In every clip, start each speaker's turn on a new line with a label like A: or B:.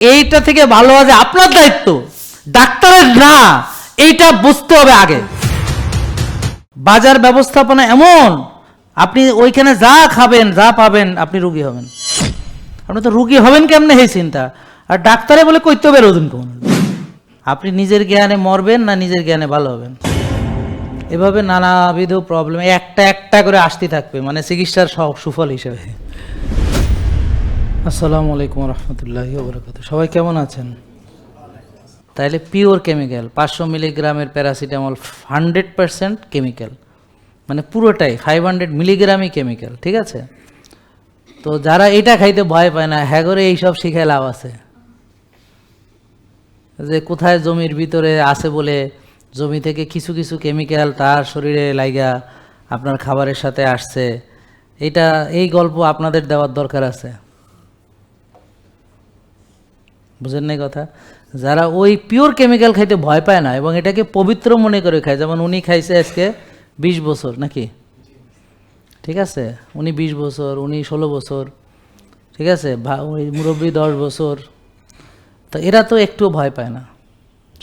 A: এইটা থেকে ভালো আছে আপনার দায়িত্ব। ডাক্তারের না, এইটা বুঝতে হবে আগে। বাজার ব্যবস্থাপনা এমন, আপনি ওইখানে যা খাবেন, যা পাবেন, আপনি রুগী হবেন। আপনি তো রুগী হবেন কেমনে এই চিন্তা? আর ডাক্তারে বলে কইতে হবে রোদিন কোন আপনি নিজের জ্ঞানে মরবেন না নিজের জ্ঞানে ভালো হবেন। এভাবে নানাবিধ প্রবলেম একটা একটা করে আসতে থাকবে মানে চিকিৎসার সব সুফল হিসেবে। আসসালামু আলাইকুম রহমতুল্লাহ বরকাত সবাই কেমন আছেন? তাইলে পিওর কেমিক্যাল, পাঁচশো মিলিগ্রামের প্যারাসিটামল হান্ড্রেড পার্সেন্ট কেমিক্যাল। মানে পুরোটাই ফাইভ হান্ড্রেড মিলিগ্রামই কেমিক্যাল, ঠিক আছে? তো যারা এটা খাইতে ভয় পায় না হ্যাঁ করে এইসব শিখায় লাভ আছে। যে কোথায় জমির ভিতরে আছে বলে জমি থেকে কিছু কিছু কেমিক্যাল তার শরীরে লাইগা আপনার খাবারের সাথে আসছে এটা এই গল্প আপনাদের দেওয়ার দরকার আছে। বুঝেন নাই কথা? যারা ওই পিওর কেমিক্যাল খাইতে ভয় পায় না এবং এটাকে পবিত্র মনে করে খায়, যেমন উনি খাইছে আজকে বিশ বছর, নাকি? ঠিক আছে? উনি বিশ বছর, উনি ষোলো বছর, ঠিক আছে? মুরব্বী দশ বছর। তো এরা তো একটুও ভয় পায় না।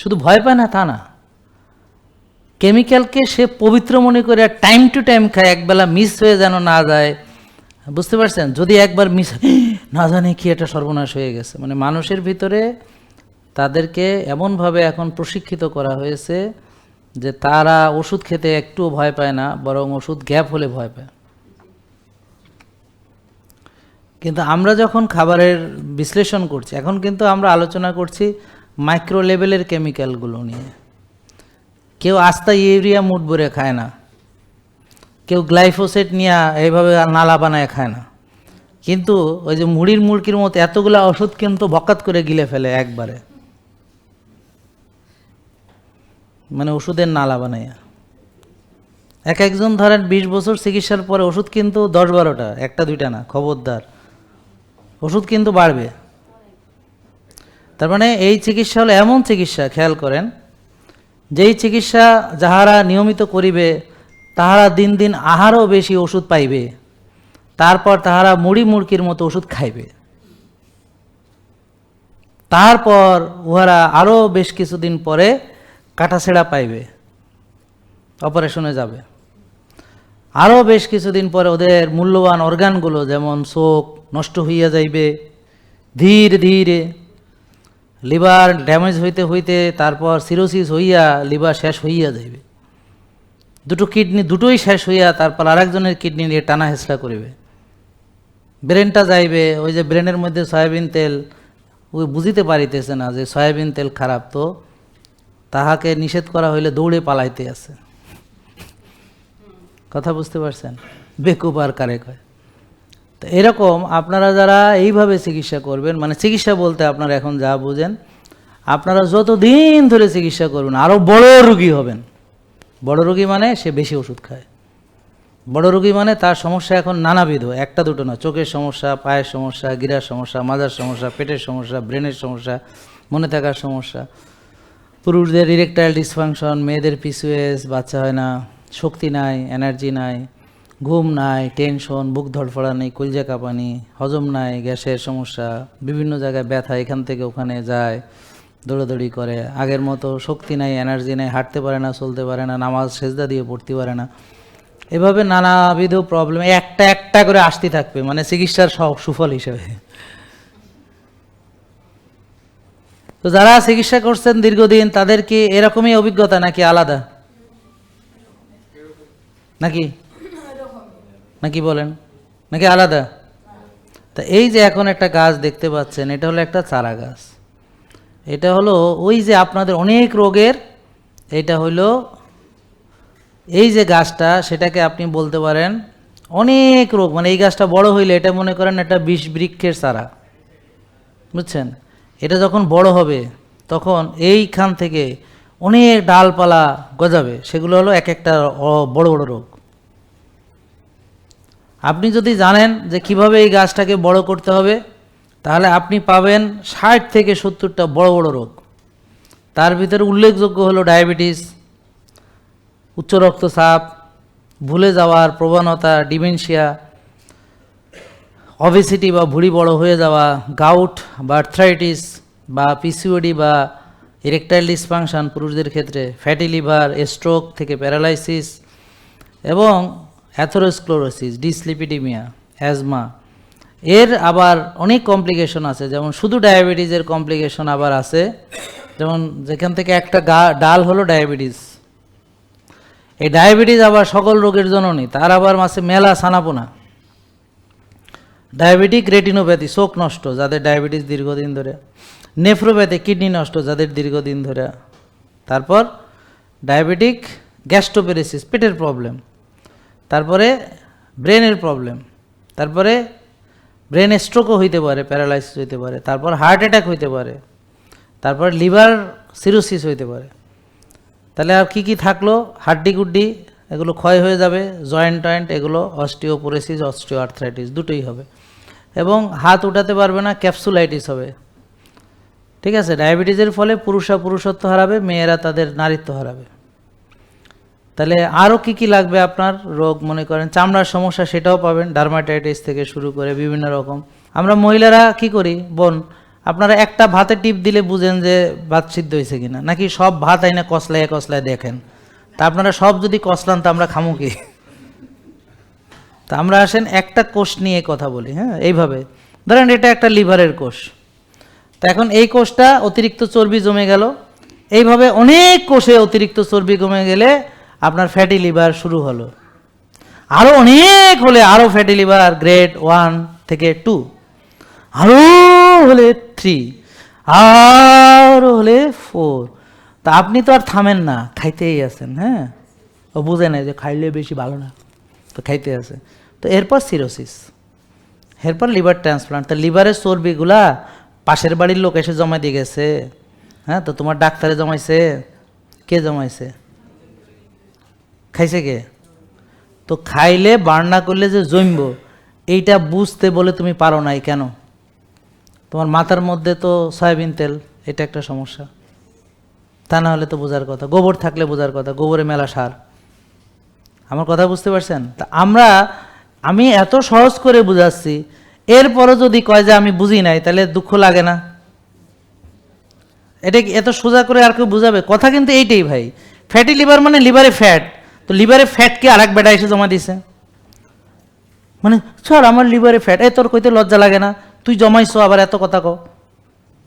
A: শুধু ভয় পায় না, তা না। কেমিক্যালকে সে পবিত্র মনে করে টাইম টু টাইম খায়, একবেলা মিস হয়ে যেন না যায়। বুঝতে পারছেন? যদি একবার মিস না জানি কি এটা সর্বনাশ হয়ে গেছে। মানে মানুষের ভিতরে তাদেরকে এমনভাবে এখন প্রশিক্ষিত করা হয়েছে যে তারা ওষুধ খেতে একটুও ভয় পায় না, বরং ওষুধ গ্যাপ হলে ভয় পায়। কিন্তু আমরা যখন খাবারের বিশ্লেষণ করছি, এখন কিন্তু আমরা আলোচনা করছি মাইক্রো লেভেলের কেমিক্যালগুলো নিয়ে। কেউ আস্তা ইউরিয়া মুট ভরে খায় না, কেউ গ্লাইফোসেট নিয়ে এইভাবে নালা বানায় খায় না। কিন্তু ওই যে মুড়ির মুড়কির মতো এতগুলা ওষুধ কিন্তু বকাত করে গিলে ফেলে একবারে। মানে ওষুধের নালা বানাইয়া। এক একজন ধরেন বিশ বছর চিকিৎসার পরে ওষুধ কিন্তু দশ বারোটা, একটা দুইটা না, খবরদার। ওষুধ কিন্তু বাড়বে। তার মানে এই চিকিৎসা হলো এমন চিকিৎসা, খেয়াল করেন। যেই চিকিৎসা যাহারা নিয়মিত করিবে, তাহারা দিন দিন আহারও বেশি ওষুধ পাইবে। তারপর তাহারা মুড়ি মুড়কির মতো ওষুধ খাইবে। তারপর উহারা আরও বেশ কিছুদিন পরে কাটাছেড়া পাইবে, অপারেশনে যাবে। আরও বেশ কিছুদিন পরে ওদের মূল্যবান অর্গানগুলো যেমন চোখ নষ্ট হইয়া যাইবে, ধীরে ধীরে লিভার ড্যামেজ হইতে হইতে তারপর সিরোসিস হইয়া লিভার শেষ হইয়া যাইবে। দুটো কিডনি দুটোই শেষ হইয়া তারপর আরেকজনের কিডনি নিয়ে টানা হেঁচড়া করিবে। ব্রেনটা যাইবে, ওই যে ব্রেনের মধ্যে সয়াবিন তেল, ওই বুঝিতে পারিতেছে না যে সয়াবিন তেল খারাপ, তো তাহাকে নিষেধ করা হইলে দৌড়ে পালাইতে আছে। কথা বুঝতে পারছেন? বেকুব আর কারে কয়। তো এরকম আপনারা যারা এইভাবে চিকিৎসা করবেন মানে চিকিৎসা বলতে আপনারা এখন যা বুঝেন, আপনারা যতদিন ধরে চিকিৎসা করবেন আরও বড় রুগী হবেন। বড় রুগী মানে সে বেশি ওষুধ খায়। বড় রুগী মানে তার সমস্যা এখন নানাবিধ। একটা দুটো না চোখের সমস্যা, পায়ের সমস্যা, গিরার সমস্যা, মাজার সমস্যা, পেটের সমস্যা, ব্রেনের সমস্যা, মনে থাকার সমস্যা। পুরুষদের ইরেকটাইল ডিসফাংশন মেয়েদের পিসুএস বাচ্চা হয় না, শক্তি নাই এনার্জি নাই, ঘুম নাই টেনশন বুক ধড়ফড়া নেই, কলজা কাঁপানি হজম নাই, গ্যাসের সমস্যা, বিভিন্ন জায়গায় ব্যথা, এখান থেকে ওখানে যায়, দৌড়াদৌড়ি করে। আগের মতো শক্তি নাই এনার্জি নাই, হাঁটতে পারে না, চলতে পারে না, নামাজ সেজদা দিয়ে পড়তে পারে না। এভাবে নানাবিধ প্রবলেম একটা একটা করে আসতে থাকবে মানে চিকিৎসার সব সুফল হিসেবে। তো যারা চিকিৎসা করছেন দীর্ঘদিন, তাদের কি এরকমই অভিজ্ঞতা নাকি আলাদা? নাকি? নাকি বলেন? নাকি আলাদা? তা এই যে এখন একটা গাছ দেখতে পাচ্ছেন, এটা হলো একটা চারা গাছ। এটা হলো ওই যে আপনাদের অনেক রোগের, এটা হলো এই যে গাছটা, সেটাকে আপনি বলতে পারেন অনেক রোগ। মানে এই গাছটা বড় হইলে এটা মনে করেন একটা বিষ বৃক্ষের চারা। বুঝছেন? এটা যখন বড় হবে, তখন এইখান থেকে অনেক ডালপালা গজাবে। সেগুলো হলো এক একটা বড় বড় রোগ। আপনি যদি জানেন যে কীভাবে এই গাছটাকে বড় করতে হবে, তাহলে আপনি পাবেন ষাট থেকে সত্তরটা বড় বড় রোগ। তার ভিতরে উল্লেখযোগ্য হলো ডায়াবেটিস উচ্চ রক্তচাপ, ভুলে যাওয়ার প্রবণতা, ডিমেনশিয়া অবেসিটি বা ভুঁড়ি বড় হয়ে যাওয়া গাউট বা আর্থ্রাইটিস বা পিসিওডি বা ইরেকটাইল ডিসফাংশন পুরুষদের ক্ষেত্রে ফ্যাটি লিভার স্ট্রোক থেকে প্যারালাইসিস এবং অ্যাথোরোস্ক্লোরোসিস ডিসলিপিডিমিয়া অ্যাজমা এর আবার অনেক কমপ্লিকেশন আছে, যেমন শুধু ডায়াবেটিসের কমপ্লিকেশন আবার আছে, যেমন যেখান থেকে একটা গা, ডাল হলো ডায়াবেটিস এই ডায়াবেটিস আবার সকল রোগের জননী, তার আবার মাসে মেলা সানাপোনা। ডায়াবেটিক রেটিনোপ্যাথি চোখ নষ্ট, যাদের ডায়াবেটিস দীর্ঘদিন ধরে। নেফ্রোপ্যাথি, কিডনি নষ্ট, যাদের দীর্ঘদিন ধরে। তারপর ডায়াবেটিক গ্যাস্ট্রোপেরেসিস পেটের প্রবলেম। তারপরে ব্রেনের প্রবলেম। তারপরে ব্রেন স্ট্রোকও হইতে পারে, প্যারালাইসিস হইতে পারে। তারপর হার্ট অ্যাটাক হইতে পারে। তারপর লিভার সিরোসিস হইতে পারে। তাহলে আর কি কি থাকল? হাড্ডি গুড্ডি এগুলো ক্ষয় হয়ে যাবে, জয়েন্ট টয়েন্ট, এগুলো অস্টিওপোরেসিস অস্টিও আর্থ্রাইটিস দুটোই হবে। এবং হাত উঠাতে পারবে না, ক্যাপসুলাইটিস হবে। ঠিক আছে? ডায়াবেটিসের ফলে পুরুষরা পুরুষত্ব হারাবে, মেয়েরা তাদের নারীত্ব হারাবে। তাহলে আরও কি কি লাগবে আপনার? রোগ মনে করেন, চামড়ার সমস্যা সেটাও পাবেন, ডার্মাটাইটিস থেকে শুরু করে বিভিন্ন রকম। আমরা মহিলারা কি করি? বোন আপনারা একটা ভাতে টিপ দিলে বুঝেন যে ভাত সিদ্ধ হয়েছে কিনা। নাকি সব ভাত আইনা কসলায় কসলায় দেখেন। তা আপনারা সব যদি কসলান, তা আমরা খামু কি? তা আমরা আসেন একটা কোষ নিয়ে কথা বলি হ্যাঁ? এইভাবে। ধরেন এটা একটা লিভারের কোষ। তা এখন এই কোষটা অতিরিক্ত চর্বি জমে গেল। এইভাবে অনেক কোষে অতিরিক্ত চর্বি কমে গেলে আপনার ফ্যাটি লিভার শুরু হলো। আরও অনেক হলে আরও ফ্যাটি লিভার গ্রেড ওয়ান থেকে টু। আরও হলে থ্রি আরও হলে ফোর তা আপনি তো আর থামেন না, খাইতেই আছেন হ্যাঁ? ও বুঝে নেই যে খাইলে বেশি ভালো না, তো খাইতে আছে। তো এরপর সিরোসিস এরপর লিভার ট্রান্সপ্লান্ট তা লিভারের চর্বিগুলা পাশের বাড়ির লোক এসে জমা দিয়ে গেছে। হ্যাঁ তো তোমার ডাক্তারে জমাইছে। কে জমাইছে? খাইছে কে? তো খাইলে বার্না করলে যে জমব, এইটা বুঝতে বলে তুমি পারো নাই কেন? তোমার মাথার মধ্যে তো সয়াবিন তেল, এটা একটা সমস্যা। তা না হলে তো বোঝার কথা। গোবর থাকলে বোঝার কথা, গোবরে মেলা সার। আমার কথা বুঝতে পারছেন? তা আমরা, আমি এত সহজ করে বুঝাচ্ছি, এরপরও যদি কয় যে আমি বুঝি নাই, তাহলে দুঃখ লাগে না। এটা এত সোজা করে আর কেউ বুঝাবে? কথা কিন্তু এইটাই ভাই। ফ্যাটি লিভার মানে লিভারে ফ্যাট। তো লিভারে ফ্যাটকে আর এক বেটা এসে জমা দিছে? মানে স্যার, আমার লিভারে ফ্যাট। এ তোর কইতে লজ্জা লাগে না। তুই জমাইছো, আবার এত কথা কও।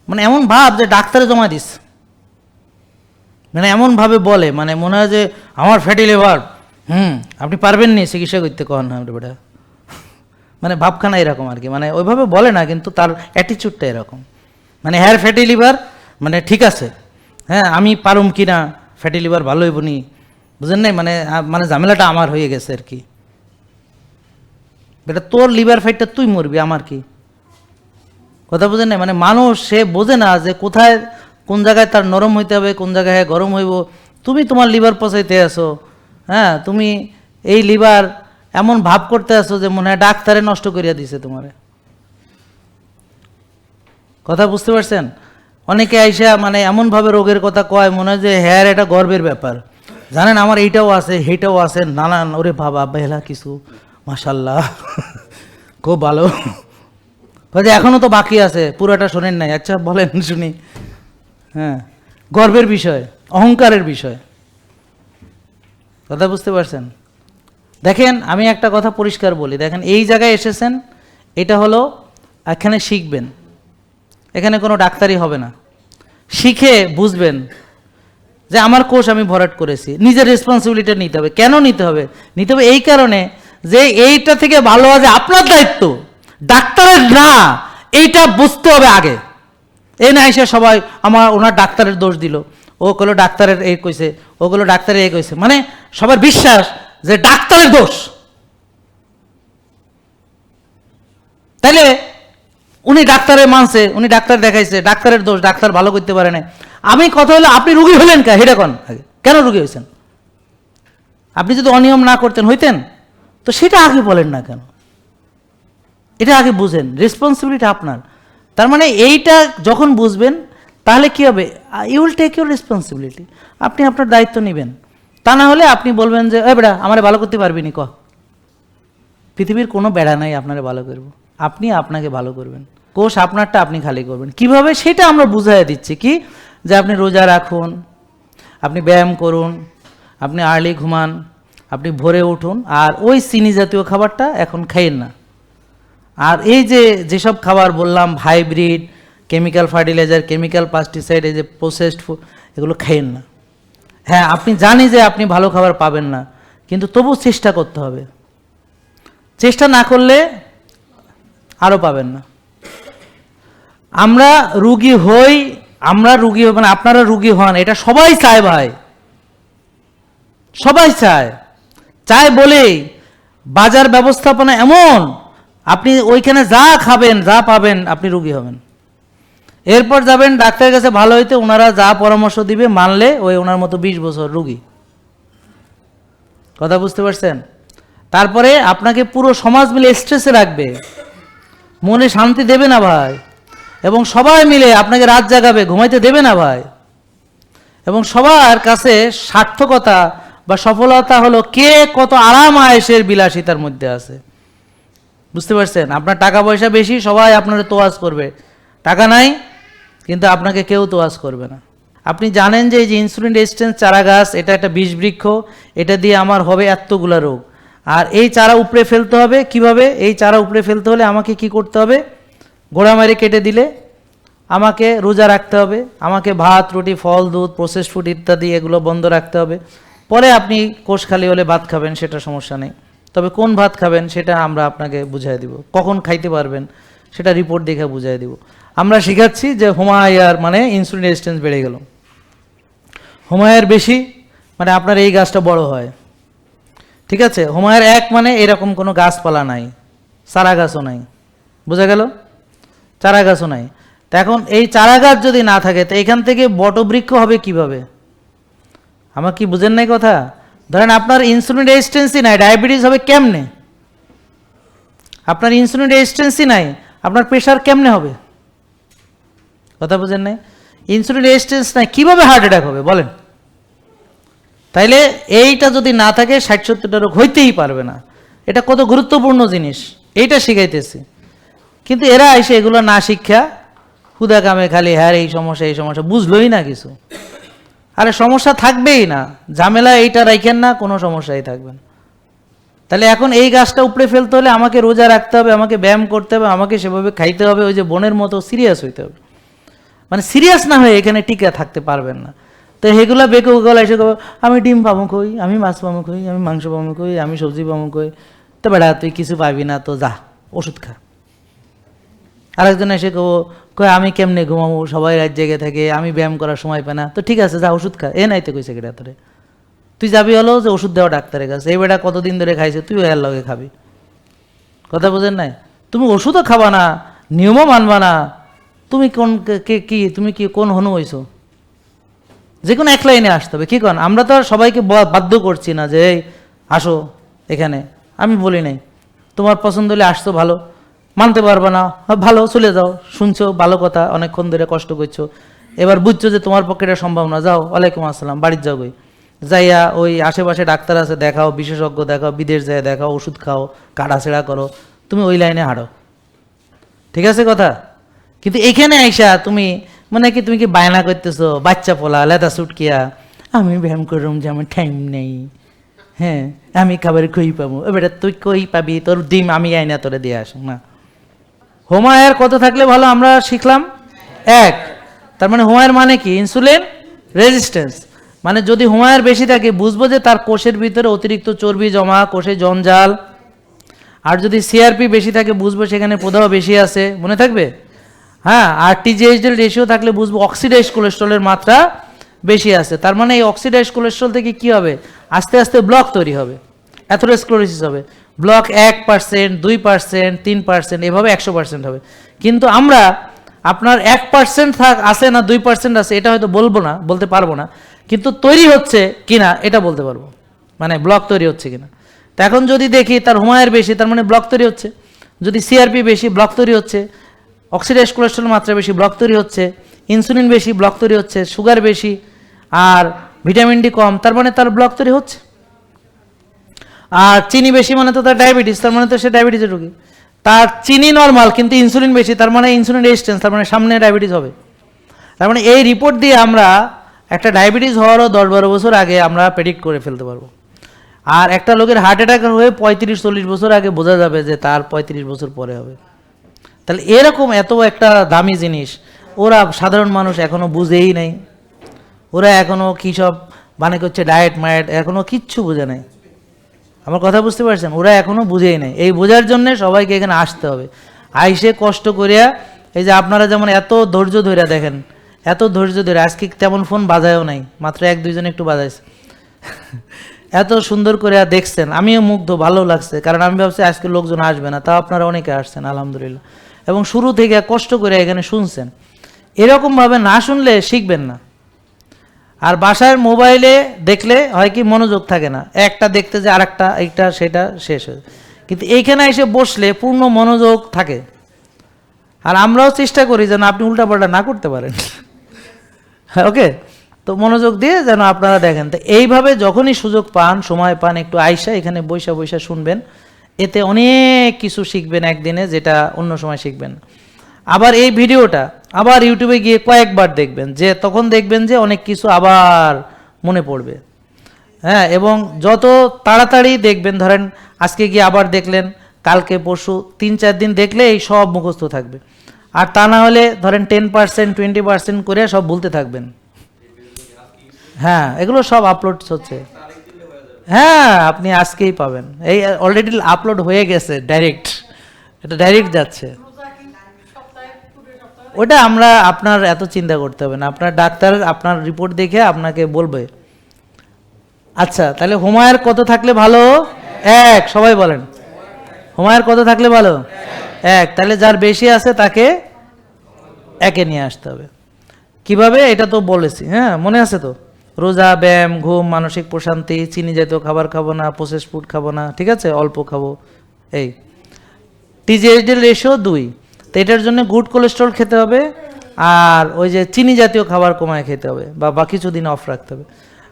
A: মানে এমন ভাব যে ডাক্তারে জমা দিস। মানে এমনভাবে বলে মানে মনে হয় যে আমার ফ্যাটি লিভার হুম, আপনি পারবেন নি চিকিৎসা করতে, কন বেটা। মানে ভাবখানা এরকম আর কি মানে ওইভাবে বলে না, কিন্তু তার অ্যাটিচিউডটা এরকম। মানে হ্যার ফ্যাটি লিভার মানে ঠিক আছে। হ্যাঁ আমি পারুম কি না ফ্যাটি লিভার ভালো হইব নি, বুঝেন নাই? মানে মানে ঝামেলাটা আমার হয়ে গেছে আর কি। বেটা, তোর লিভার ফাইটটা তুই মরবি, আমার কি? কথা বুঝেন নাই? মানে মানুষ সে বোঝে না যে কোথায়, কোন জায়গায় তার নরম হইতে হবে, কোন জায়গায় গরম হইব। তুমি তোমার লিভার পচাইতে আসো হ্যাঁ? তুমি এই লিভার এমন ভাব করতে আসো যে মনে হয় ডাক্তারে নষ্ট করিয়া দিছে তোমারে। কথা বুঝতে পারছেন? অনেকে আইসা মানে এমনভাবে রোগের কথা কয়, মনে হয় যে হ্যার এটা গর্বের ব্যাপার। জানেন, আমার এইটাও আছে, সেইটাও আছে, নানান, ওরে বাবা, বেলা কিছু মাসাল্লাহ খুব ভালো। বলছে এখনও তো বাকি আছে, পুরোটা শোনেন নাই আচ্ছা বলেন, শুনি। হ্যাঁ গর্বের বিষয়, অহংকারের বিষয়। কথা বুঝতে পারছেন? দেখেন, আমি একটা কথা পরিষ্কার বলি, দেখেন, এই জায়গায় এসেছেন, এটা হলো, এখানে শিখবেন। এখানে কোনো ডাক্তারই হবে না। শিখে বুঝবেন যে আমার কোষ আমি ভরাট করেছি, নিজের রেসপন্সিবিলিটি নিতে হবে। কেন নিতে হবে? নিতে হবে এই কারণে যে এইটা থেকে ভালো আছে, আপনার দায়িত্ব। ডাক্তারের না, এইটা বুঝতে হবে আগে। এ না এসে সবাই আমার, ওনার ডাক্তারের দোষ দিল। ও কলো ডাক্তারের এ কইছে, ও কলো ডাক্তারের এ কইছে। মানে সবার বিশ্বাস যে ডাক্তারের দোষ। তাইলে উনি ডাক্তারের মানছে, উনি ডাক্তার দেখাইছে, ডাক্তারের দোষ, ডাক্তার ভালো করতে পারে না আমি কথা হলো, আপনি রুগী হলেন কে? হেটা আগে। কেন রুগী হয়েছেন আপনি যদি অনিয়ম না করতেন, হইতেন? তো সেটা আগে বলেন না কেন? এটা আগে বুঝেন রেসপন্সিবিলিটি আপনার। তার মানে এইটা যখন বুঝবেন, তাহলে কি হবে? You will take your responsibility আপনি আপনার দায়িত্ব নেবেন। তা না হলে আপনি বলবেন যে, এ বেড়া আমারে ভালো করতে পারবি নি, ক। পৃথিবীর কোনো বেড়া নাই আপনারে ভালো করব। আপনি আপনাকে ভালো করবেন। কোষ আপনারটা আপনি খালি করবেন। কীভাবে? সেটা আমরা বুঝাই দিচ্ছি কি? যে আপনি রোজা রাখুন, আপনি ব্যায়াম করুন, আপনি আর্লি ঘুমান, আপনি ভোরে উঠুন, আর ওই চিনি জাতীয় খাবারটা এখন খাইয়েন না। আর এই যে যেসব খাবার বললাম hybrid chemical fertiliser chemical pesticide এই যে প্রসেসড এগুলো খাইয়েন না। হ্যাঁ আপনি জানি যে আপনি ভালো খাবার পাবেন না, কিন্তু তবু চেষ্টা করতে হবে। চেষ্টা না করলে আরও পাবেন না। আমরা রুগী হই, আমরা রুগী মানে আপনারা রুগী হন, এটা সবাই চায় ভাই। সবাই চায়। চায় বলেই বাজার ব্যবস্থাপনা এমন আপনি ওইখানে যা খাবেন, যা পাবেন, আপনি রুগী হবেন। এরপর যাবেন, ডাক্তারের কাছে ভালো হইতে ওনারা যা পরামর্শ দিবে মানলে ওই ওনার মতো বিশ বছর রুগী। কথা বুঝতে পারছেন? তারপরে আপনাকে পুরো সমাজ মিলে স্ট্রেসে রাখবে। মনে শান্তি দেবে না ভাই। এবং সবাই মিলে আপনাকে রাত জাগাবে, ঘুমাইতে দেবে না ভাই। এবং সবার কাছে সার্থকতা বা সফলতা হলো কে কত আরাম আয়েসের বিলাসিতার মধ্যে আছে। বুঝতে পারছেন? আপনার টাকা পয়সা বেশি, সবাই আপনার তোয়াজ করবে। টাকা নাই, কিন্তু আপনাকে কেউ তোয়াজ করবে না। আপনি জানেন যে এই যে ইনসুলিন রেজিস্ট্যান্স চারা গাছ, এটা একটা বিষ বৃক্ষ এটা দিয়ে আমার হবে এতগুলা রোগ। আর এই চারা উপড়ে ফেলতে হবে। কীভাবে? এই চারা উপড়ে ফেলতে হলে আমাকে কি করতে হবে? গোড়া মারি কেটে দিলে আমাকে রোজা রাখতে হবে। আমাকে ভাত, রুটি, ফল, দুধ প্রসেস ফুড ইত্যাদি এগুলো বন্ধ রাখতে হবে। পরে আপনি কোষ খালি হলে ভাত খাবেন, সেটা সমস্যা নেই। তবে কোন ভাত খাবেন সেটা আমরা আপনাকে বুঝাই দিব। কখন খাইতে পারবেন সেটা রিপোর্ট দেখে বুঝাই দিব। আমরা শিখাচ্ছি যে হোমায়ার মানে ইনসুলিন রেজিস্ট্যান্স বেড়ে গেল। হোমায়ার বেশি মানে আপনার এই গাছটা বড় হয়। ঠিক আছে? হোমায়ার এক মানে এরকম কোনো গাছপালা নাই চারা গাছও নাই। বোঝা গেল? চারা গাছও নাই। তা এখন এই চারা গাছ যদি না থাকে, তো এখান থেকে বটবৃক্ষ হবে কীভাবে? আমার কি বুঝেন নাই কথা? ধরেন আপনার ইনসুলিন রেজিস্ট্যান্সই নাই ডায়াবেটিস হবে কেমনে? আপনার ইনসুলিন রেজিস্ট্যান্সই নাই, আপনার প্রেশার কেমনে হবে? কথা বুঝেন নাই? ইনসুলিন রেজিস্ট্যান্স নাই, কীভাবে হার্ট অ্যাটাক হবে? বলেন। তাইলে এইটা যদি না থাকে, ষাট সত্তরটা রোগ হইতেই পারবে না। এটা কত গুরুত্বপূর্ণ জিনিস, এইটা শিখাইতেছি। কিন্তু এরা এসে এগুলো না শিক্ষা হুদা কামে খালি হ্যাঁ এই সমস্যা এই সমস্যা, বুঝলোই না কিছু। আরে সমস্যা থাকবেই না। ঝামেলা এইটা রাখেন না, কোনো সমস্যাই থাকবে না। তাহলে এখন এই গাছটা উপড়ে ফেলতে হলে আমাকে রোজা রাখতে হবে, আমাকে ব্যায়াম করতে হবে, আমাকে সেভাবে খাইতে হবে, ওই যে বোনের মতো সিরিয়াস হইতে হবে। মানে সিরিয়াস না হয়ে এখানে টিকে থাকতে পারবেন না। তো সেগুলো বেঁকে গলা এসে আমি ডিম পাবো কই? আমি মাছ পাবো কই? আমি মাংস পাবো কই? আমি সবজি পাবো কই? তো বেড়া, তুই কিছু পাবি না, তো যা, ওষুধ খা। আরেকজন এসে কবো কই আমি কেমনে ঘুমাবো সবাই রাত জেগে থাকে, আমি ব্যায়াম করার সময় পাই না। তো ঠিক আছে, যা ওষুধ খা। এ নাই তো কইছে কেটা তোরে তুই যাবি হলো যে ওষুধ দেওয়া ডাক্তারের কাছে। এই বেটা কতদিন ধরে খাইছে তুই এর লগে খাবি। কথা বুঝেন নাই? তুমি ওষুধও খাবা না, নিয়মও মানবা না। তুমি কোন, কে- কে, কি, তুমি কি কোন হনু হইছো? যে কোনো এক লাইনে আসতে হবে। কি কন? আমরা তো আর সবাইকে বাধ্য করছি না যে, এই, আসো এখানে। আমি বলি নাই। তোমার পছন্দ হলে আসতো ভালো। মানতে পারবে না। ভালো, চলে যাও। শুনছো, ভালো কথা, অনেকক্ষণ ধরে কষ্ট করছ। এবার বুঝছ যে তোমার পক্ষে এটা সম্ভব না। যাও, ওয়ালাইকুম আসসালাম বাড়ির যাও গই যাইয়া ওই আশেপাশে ডাক্তার আছে, দেখাও, বিশেষজ্ঞ দেখাও, বিদেশ যায় দেখাও, ওষুধ খাও কাটাছেড়া করো, তুমি ওই লাইনে হাঁটো ঠিক আছে কথা? কিন্তু এখানে আইসা তুমি মানে কি তুমি কি বায়না করতেছো? বাচ্চা পোলা, লেদা সুটকিয়া আমি ব্যায়াম করুম যে আমার টাইম নেই। হ্যাঁ আমি খাবার কই পাবো? এবারে তুই কই পাবি? তোর ডিম আমি আইনা তোরে দিয়ে আসুন না। হোমায়ের কত থাকলে ভালো আমরা শিখলাম? এক। তার মানে হোমায়ের মানে কি? ইনসুলিন রেজিস্ট্যান্স মানে যদি হোমায়ের বেশি থাকে, বুঝব যে তার কোষের ভিতরে অতিরিক্ত চর্বি জমা, কোষে জঞ্জাল। আর যদি সিআরপি বেশি থাকে, বুঝব সেখানে প্রদাহ বেশি আছে। মনে থাকবে? হ্যাঁ আর টিজিএইচডি রেশিও থাকলে বুঝব অক্সিডাইজ কোলেস্ট্রলের মাত্রা বেশি আছে। তার মানে এই অক্সিডাইজ কোলেস্ট্রল থেকে কি হবে? আস্তে আস্তে ব্লক তৈরি হবে। অ্যাথোরোস্ক্লোরোসিস হবে। ব্লক এক পার্সেন্ট দুই পার্সেন্ট তিন পার্সেন্ট এভাবে একশো পার্সেন্ট হবে। কিন্তু আমরা আপনার এক পার্সেন্ট থাক, আছে না, দুই পার্সেন্ট আছে, এটা হয়তো বলব না, বলতে পারব না। কিন্তু তৈরি হচ্ছে কিনা, এটা বলতে পারব। মানে ব্লক তৈরি হচ্ছে কিনা। তো এখন যদি দেখি, তার হুমায়ের বেশি, তার মানে ব্লক তৈরি হচ্ছে। যদি সিআরপি বেশি, ব্লক তৈরি হচ্ছে। অক্সিডাইজ কোলেস্ট্রল মাত্রা বেশি, ব্লক তৈরি হচ্ছে। ইনসুলিন বেশি, ব্লক তৈরি হচ্ছে। সুগার বেশি, আর ভিটামিন ডি কম, তার মানে তার ব্লক তৈরি হচ্ছে। আর চিনি বেশি মানে তো তার ডায়াবেটিস তার মানে তো সে ডায়াবেটিসের রোগী তার চিনি নর্মাল কিন্তু ইনসুলিন বেশি, তার মানে ইনসুলিন রেজিস্ট্যান্স তার মানে সামনে ডায়াবেটিস হবে। তার মানে এই রিপোর্ট দিয়ে আমরা একটা ডায়াবেটিস হওয়ারও দশ বারো বছর আগে আমরা প্রেডিক্ট করে ফেলতে পারব। আর একটা লোকের হার্ট অ্যাটাক হয়ে পঁয়ত্রিশ, চল্লিশ বছর আগে বোঝা যাবে যে তার পঁয়ত্রিশ বছর পরে হবে। তাহলে এরকম এত একটা দামি জিনিস, ওরা সাধারণ মানুষ এখনও বুঝেই নাই। ওরা এখনও কী সব মানে করছে ডায়েট মায়েট এখনও কিচ্ছু বোঝে নাই। আমার কথা বুঝতে পারছেন? ওরা এখনও বুঝেই নাই। এই বোঝার জন্য সবাইকে এখানে আসতে হবে। আইসে কষ্ট করিয়া, এই যে আপনারা যেমন এত ধৈর্য ধরে দেখেন, এত ধৈর্য ধরে আজকে তেমন ফোন বাজায়ও নাই, মাত্র এক দুইজন একটু বাজাইছে। এত সুন্দর করে দেখছেন, আমিও মুগ্ধ, ভালো লাগছে, কারণ আমি ভাবছি আজকে লোকজন আসবে না, তাও আপনারা অনেকে আসছেন, আলহামদুলিল্লাহ। এবং শুরু থেকে কষ্ট করে এখানে শুনছেন। এরকমভাবে না শুনলে শিখবেন না। আর বাসায় মোবাইলে দেখলে হয় কি মনোযোগ থাকে না। একটা দেখতে যে আরেকটা, এইটা, সেটা শেষ হয়ে কিন্তু এইখানে এসে বসলে পূর্ণ মনোযোগ থাকে। আর আমরাও চেষ্টা করি যেন আপনি উল্টাপাল্টা না করতে পারেন। ওকে? তো মনোযোগ দিয়ে যেন আপনারা দেখেন। তো এইভাবে যখনই সুযোগ পান, সময় পান, একটু আইসা এখানে বৈশা বৈশা শুনবেন। এতে অনেক কিছু শিখবেন একদিনে, যেটা অন্য সময় শিখবেন। আবার এই ভিডিওটা আবার ইউটিউবে গিয়ে কয়েকবার দেখবেন, যে তখন দেখবেন যে অনেক কিছু আবার মনে পড়বে। হ্যাঁ এবং যত তাড়াতাড়ি দেখবেন, ধরেন আজকে গিয়ে আবার দেখলেন, কালকে, পরশু, তিন চার দিন দেখলে এই সব মুখস্থ থাকবে। আর তা না হলে ধরেন টেন পার্সেন্ট, টোয়েন্টি পার্সেন্ট করে সব ভুলতে থাকবেন। হ্যাঁ এগুলো সব আপলোড হচ্ছে। হ্যাঁ আপনি আজকেই পাবেন। এই অলরেডি আপলোড হয়ে গেছে ডাইরেক্ট এটা ডাইরেক্ট যাচ্ছে। ওটা আমরা আপনার এত চিন্তা করতে হবে না। আপনার ডাক্তার আপনার রিপোর্ট দেখে আপনাকে বলবে। আচ্ছা তাহলে হোমায়ের কত থাকলে ভালো? এক, সবাই বলেন। হোমায়ের কত থাকলে ভালো? এক, তাহলে যার বেশি আছে তাকে একে নিয়ে আসতে হবে। কীভাবে? এটা তো বলেছি হ্যাঁ মনে আছে তো? রোজা, ব্যায়াম, ঘুম, মানসিক প্রশান্তি, চিনি জাতীয় খাবার খাব না প্রসেস ফুড খাব না, ঠিক আছে? অল্প খাব, এই। টিজিএইচডি রেশিও দুই। তো এটার জন্য গুড কোলেস্ট্রল খেতে হবে আর ওই যে চিনি জাতীয় খাবার কমায় খেতে হবে বা বা কিছুদিন অফ রাখতে হবে।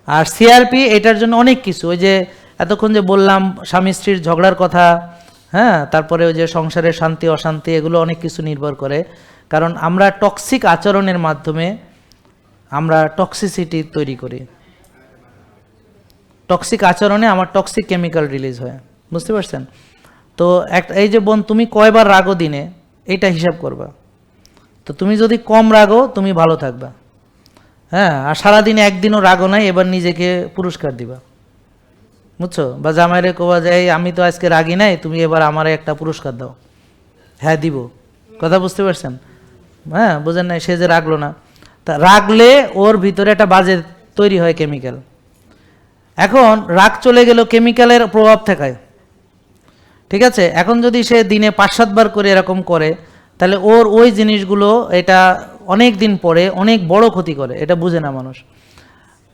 A: আর সিআরপি এটার জন্য অনেক কিছু, ওই যে এতক্ষণ যে বললাম স্বামী স্ত্রীর ঝগড়ার কথা হ্যাঁ তারপরে ওই যে সংসারের শান্তি, অশান্তি, এগুলো অনেক কিছু নির্ভর করে। কারণ আমরা টক্সিক আচরণের মাধ্যমে আমরা টক্সিসিটি তৈরি করি। টক্সিক আচরণে আমার টক্সিক কেমিক্যাল রিলিজ হয়, বুঝতে পারছেন? তো এক, এই যে বোন, তুমি কয়বার রাগো দিনে এইটা হিসাব করবা। তো তুমি যদি কম রাগো, তুমি ভালো থাকবা। হ্যাঁ আর সারাদিনে একদিনও রাগো নাই, এবার নিজেকে পুরস্কার দিবা। বুঝছ? বা জামাইরে কোবা যায় আমি তো আজকে রাগি নাই, তুমি এবার আমারে একটা পুরস্কার দাও। হ্যাঁ দিব। কথা বুঝতে পারছেন? হ্যাঁ বোঝেন নাই, সে যে রাগলো না। তা রাগলে ওর ভিতরে একটা বাজে তৈরি হয় কেমিক্যাল এখন রাগ চলে গেল কেমিক্যালের প্রভাব থাকায় ঠিক আছে? এখন যদি সে দিনে পাঁচ সাতবার করে এরকম করে, তাহলে ওর ওই জিনিসগুলো এটা অনেক দিন পরে অনেক বড় ক্ষতি করে, এটা বুঝে না মানুষ।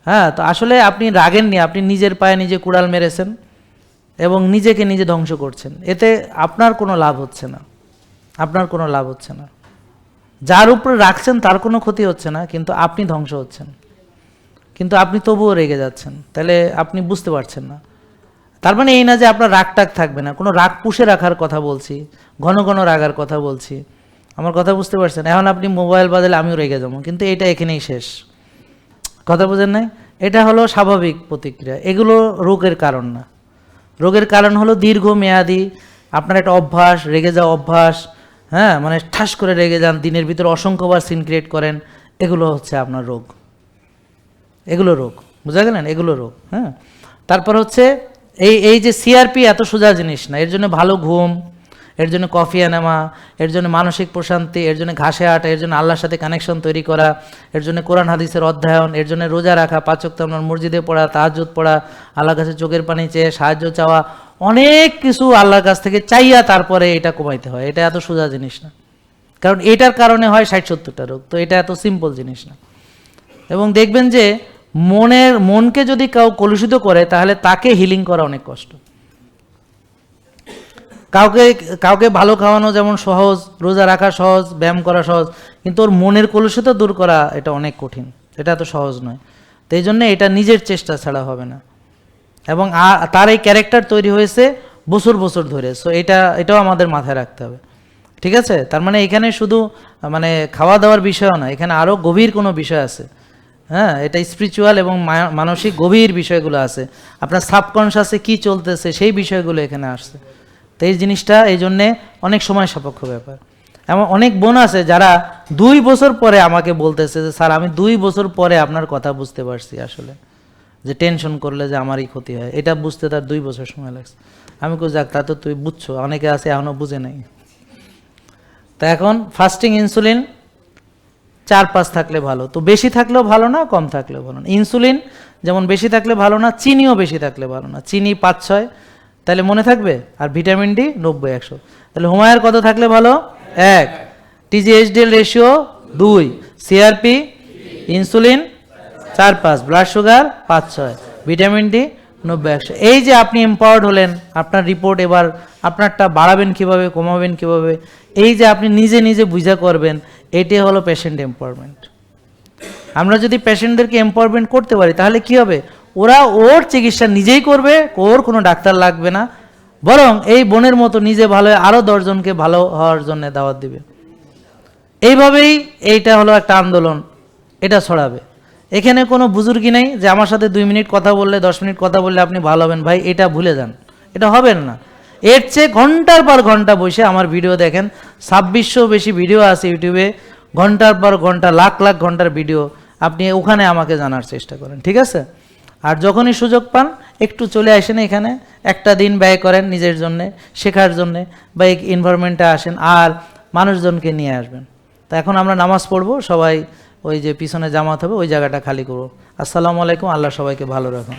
A: হ্যাঁ তো আসলে আপনি রাগেননি, আপনি নিজের পায়ে নিজে কুড়াল মেরেছেন এবং নিজেকে নিজে ধ্বংস করছেন। এতে আপনার কোনো লাভ হচ্ছে না। আপনার কোনো লাভ হচ্ছে না। যার উপরে রাখছেন তার কোনো ক্ষতি হচ্ছে না, কিন্তু আপনি ধ্বংস হচ্ছেন। কিন্তু আপনি তবুও রেগে যাচ্ছেন। তাহলে আপনি বুঝতে পারছেন না। তার মানে এই না যে আপনার রাগ টাগ থাকবে না। কোনো রাগ পুষে রাখার কথা বলছি, ঘন ঘন রাগার কথা বলছি। আমার কথা বুঝতে পারছেন? এখন আপনি মোবাইল বাজালে আমিও রেগে যাব, কিন্তু এটা এখানেই শেষ। কথা বোঝেন নাই? এটা হলো স্বাভাবিক প্রতিক্রিয়া। এগুলো রোগের কারণ না। রোগের কারণ হলো দীর্ঘমেয়াদী আপনার একটা অভ্যাস, রেগে যাওয়া অভ্যাস হ্যাঁ মানে ঠাস করে রেগে যান, দিনের ভিতরে অসংখ্যবার সিন ক্রিয়েট করেন, এগুলো হচ্ছে আপনার রোগ। এগুলো রোগ, বুঝা গেলেন? এগুলো রোগ হ্যাঁ। তারপর হচ্ছে এই এই যে সিআরপি এত সোজা জিনিস না। এর জন্য ভালো ঘুম, এর জন্য কফি এনামা এর জন্য মানসিক প্রশান্তি, এর জন্য ঘাসে আটা, এর জন্য আল্লাহর সাথে কানেকশন তৈরি করা, এর জন্য কোরআন হাদিসের অধ্যয়ন, এর জন্য রোজা রাখা পাচক আপনার মসজিদে পড়া তাহাজুদ পড়া, আল্লাহর কাছে চোখের পানি চেয়ে সাহায্য চাওয়া, অনেক কিছু আল্লাহর কাছ থেকে চাইয়া তারপরে এটা কমাইতে হয়। এটা এত সোজা জিনিস না। কারণ এটার কারণে হয় ষাট সত্তরটা রোগ। তো এটা এত সিম্পল জিনিস না। এবং দেখবেন যে মনের, মনকে যদি কেউ কলুষিত করে, তাহলে তাকে হিলিং করা অনেক কষ্ট। কাউকে কাউকে ভালো খাওয়ানো যেমন সহজ, রোজা রাখা সহজ, ব্যায়াম করা সহজ, কিন্তু ওর মনের কলুষিত দূর করা এটা অনেক কঠিন। এটা এত সহজ নয়। তো এই জন্য এটা নিজের চেষ্টা ছাড়া হবে না। এবং তার এই ক্যারেক্টার তৈরি হয়েছে বছর বছর ধরে। সো এটা, এটাও আমাদের মাথায় রাখতে হবে। ঠিক আছে? তার মানে এখানে শুধু মানে খাওয়া দাওয়ার বিষয়ও না, এখানে আরও গভীর কোনো বিষয় আছে। হ্যাঁ এটা স্পিরিচুয়াল এবং মানসিক গভীর বিষয়গুলো আছে। আপনার সাবকনশাসে কি চলতেছে সেই বিষয়গুলো এখানে আসছে। তো এই জিনিসটা এই জন্যে অনেক সময় সাপেক্ষ ব্যাপার। এমন অনেক বোন আছে যারা দুই বছর পরে আমাকে বলতেছে যে, স্যার, আমি দুই বছর পরে আপনার কথা বুঝতে পারছি আসলে। যে টেনশন করলে যে আমারই ক্ষতি হয়। এটা বুঝতে তার দুই বছর সময় লাগছে। আমি কই, যাক, তা তো তুই বুঝছ। অনেকে আছে এখনও বুঝে নাই। তা এখন ফাস্টিং ইনসুলিন চার পাঁচ থাকলে ভালো। তো বেশি থাকলেও ভালো না, কম থাকলেও ভালো না। ইনসুলিন যেমন বেশি থাকলে ভালো না, চিনিও বেশি থাকলে ভালো না। চিনি পাঁচ ছয়, তাহলে মনে থাকবে? আর ভিটামিন ডি নব্বই, একশো। তাহলে হুমায়ের কত থাকলে ভালো? এক। টিজিএইচডিএল রেশিও দুই। সিআরপি ইনসুলিন চার পাঁচ ব্লাড সুগার পাঁচ ছয়। ভিটামিন ডি নব্বই, একশো। এই যে আপনি এম্পাওয়ার্ড হলেন, আপনার রিপোর্ট এবার আপনারটা বাড়াবেন কীভাবে, কমাবেন কীভাবে, এই যে আপনি নিজে নিজে বুঝা করবেন এটাই হলো পেশেন্ট এম্পাওয়ারমেন্ট আমরা যদি পেশেন্টদেরকে এম্পাওয়ারমেন্ট করতে পারি, তাহলে কি হবে? ওরা ওর চিকিৎসা নিজেই করবে, ওর কোনো ডাক্তার লাগবে না। বরং এই বোনের মতো নিজে ভালো আরও দশজনকে ভালো হওয়ার জন্য দাওয়াত দিবে। এইভাবেই এইটা হলো একটা আন্দোলন। এটা ছড়াবে। এখানে কোনো বুজুর্গি নেই যে, আমার সাথে দুই মিনিট কথা বললে, দশ মিনিট কথা বললে আপনি ভালো হবেন। ভাই, এটা ভুলে যান। এটা হবেন না। এর চেয়ে ঘণ্টার পর ঘণ্টা বসে আমার ভিডিও দেখেন। ছাব্বিশশো বেশি ভিডিও আছে ইউটিউবে ঘণ্টার পর ঘণ্টা, লাখ লাখ ঘণ্টার ভিডিও আপনি ওখানে আমাকে জানার চেষ্টা করেন, ঠিক আছে? আর যখনই সুযোগ পান, একটু চলে আসেন এখানে। একটা দিন ব্যয় করেন নিজের জন্যে, শেখার জন্যে, বা এই এনভায়রনমেন্টে আসেন আর মানুষজনকে নিয়ে আসবেন। তা এখন আমরা নামাজ পড়ব, সবাই ওই যে পিছনে জামাত হবে, ওই জায়গাটা খালি করব। আসসালামু আলাইকুম, আল্লাহ সবাইকে ভালো রাখুন।